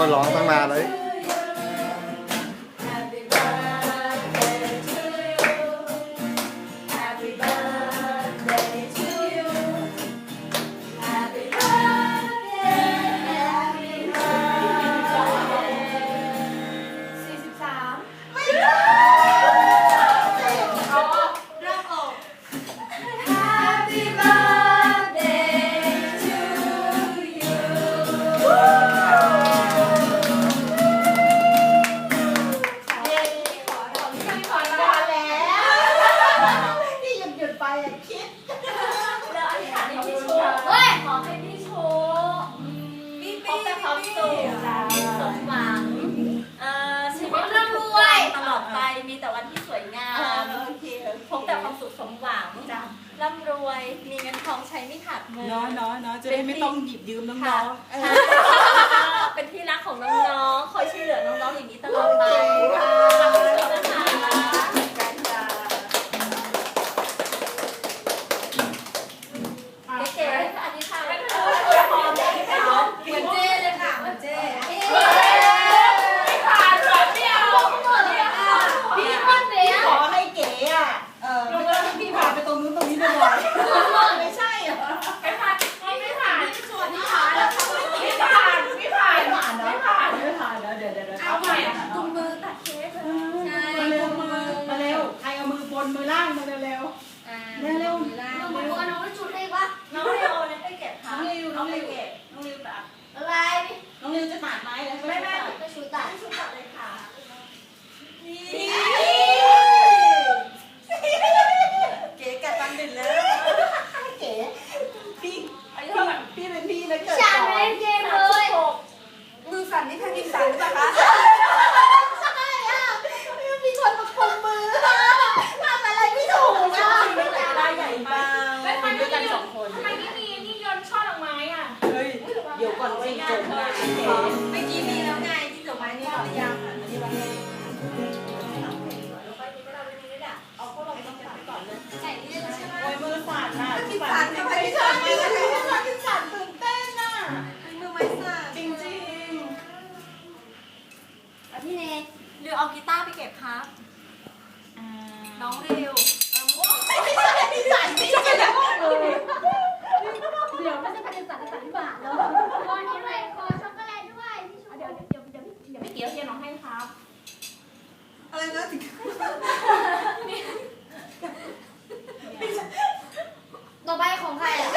ก็ร้องตั้ ความสุขสมหวังเอ่อชีวิตร่ำรวยตลอดไปมีแต่วันที่สวยงามโอเคพบแต่ความสุขสมหวังร่ำรวยมีเงินทองใช้ไม่ขาดมือ เนาะเนาะเนาะจะได้ไม่ต้องหยิบยืมน้ค่ะองๆเออ เป็นที่รักของน้องๆ คอยช่วยเหลือน้องๆอย่างนี้ตลอดไปค่ะรักนะคะเก๋ๆอันนี้ค่ะไม่ต้องอวยพรเลยค่ะ เหมือนเจ้เลยค่ะเหมือนเจ้ ไม่ผ่านแบบไม่เอาพี่คนเนี้ย ขอให้เก๋อะเออไม่ต้องให้พี่พาไปตรงนู้นตรงนี้บ่อยๆไม่ใช่เหรอ ไม่ผ่านไม่ผ่าน สวัสดีค่ะแล้วค่ะ ไม่ผ่านไม่ผ่าน ไม่ผ่านเนาะไม่ผ่านไม่ผ่านเนาะเดี๋ยวเดี๋ยวเดี๋ยว เอาใหม่กุมมือตัดเค้ก ใช่มาเร็วมามาเร็วใครเอามือบนมือล่างมาเร็วเร็วเร็วเร็ว น้องบัวน้องจุดเลยวะ น้องเรโอเนี่ยไปเก็บค่ะ น้องริวน้องริว เก็บ น้องริวตัด อะไร น้องริวจะตัดไม้แล้ว ไม่ ไม่ ไม่ ไม่ ไปชูตัด ชุดตัดเลยค่ะ เก๋กัดฟันเด็ดเลยเก๋พี่ อายุเท่าไหร่ พี่เป็นพี่แล้วเกิด ฉัน ก่อ เล่ น นเกมเลย มือสั่นนี่แพนิคสั่นหรือเปล่าคะใช่อะมีคนมาคุมมือทำอะไรไม่ถูกอะ ตาใหญ่เปล่าเป็นด้วยกันสองคน ทำไมไม่มีนี่ยนช่อดอกไม้อะ เฮ้ยเดี๋ยว ก่อนสิจบนะเมื่อกี้มีแล้วไงที่ดอกไม้นี่หรือยังอันนี้วันนี้ไปนี้ไม่ได้ไปนี้ด่ะเอาพวกเราต้องไปก่อนเลยใส่นี่ใช่ไหมโอ้ยมือสั่นอะกินสั่นทำไมไม่สั่นไม่สั่นไม่สั่นกินสั่นตื่นเต้นอะมือไม่สั่นจริงจริงพี่เนยหรือเอากีตาร์ไปเก็บครับน้องริวเออมุกไม่สั่นไม่สั่นไม่สั่ เดี๋ยวพี่เก๋เทียนน้องให้ครับ อะไรนะถึงต่อไปของใครอะ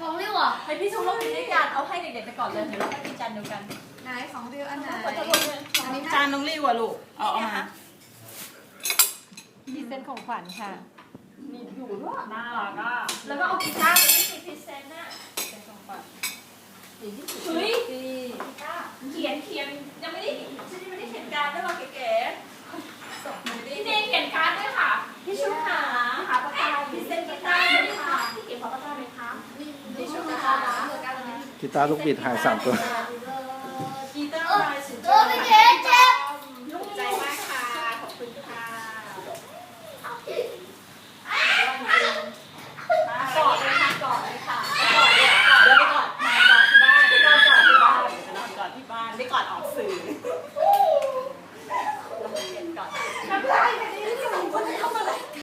ของริวอะให้พี่ชูโลกกินด้วยกันเอาให้เด็กๆไปก่อนเลยเดี๋ยวเราไปกินจานเดียวกันไหนของริวอันไหนขอโทษเลยอันนี้จานน้องริวอะลูก เอาเอามาดีเซนของขวัญค่ะน่ารักอะแล้วก็เอากีตาร์ไปที่พรีเซนต์น่ะเป็นของขวัญเฮ้ยกีตาร์เขียนเขียนยังไม่ได้ฉันยังไม่ได้เขียนการ์ดด้วยหรอกเก๋ๆส่งมาดิพี่เนยเขียนการ์ดด้วยค่ะ พี่ชูขาหาปากกาพรีเซนต์กีตาร์ด้วยค่ะพี่เที่ตาร์ลูกบิดหายสามตัว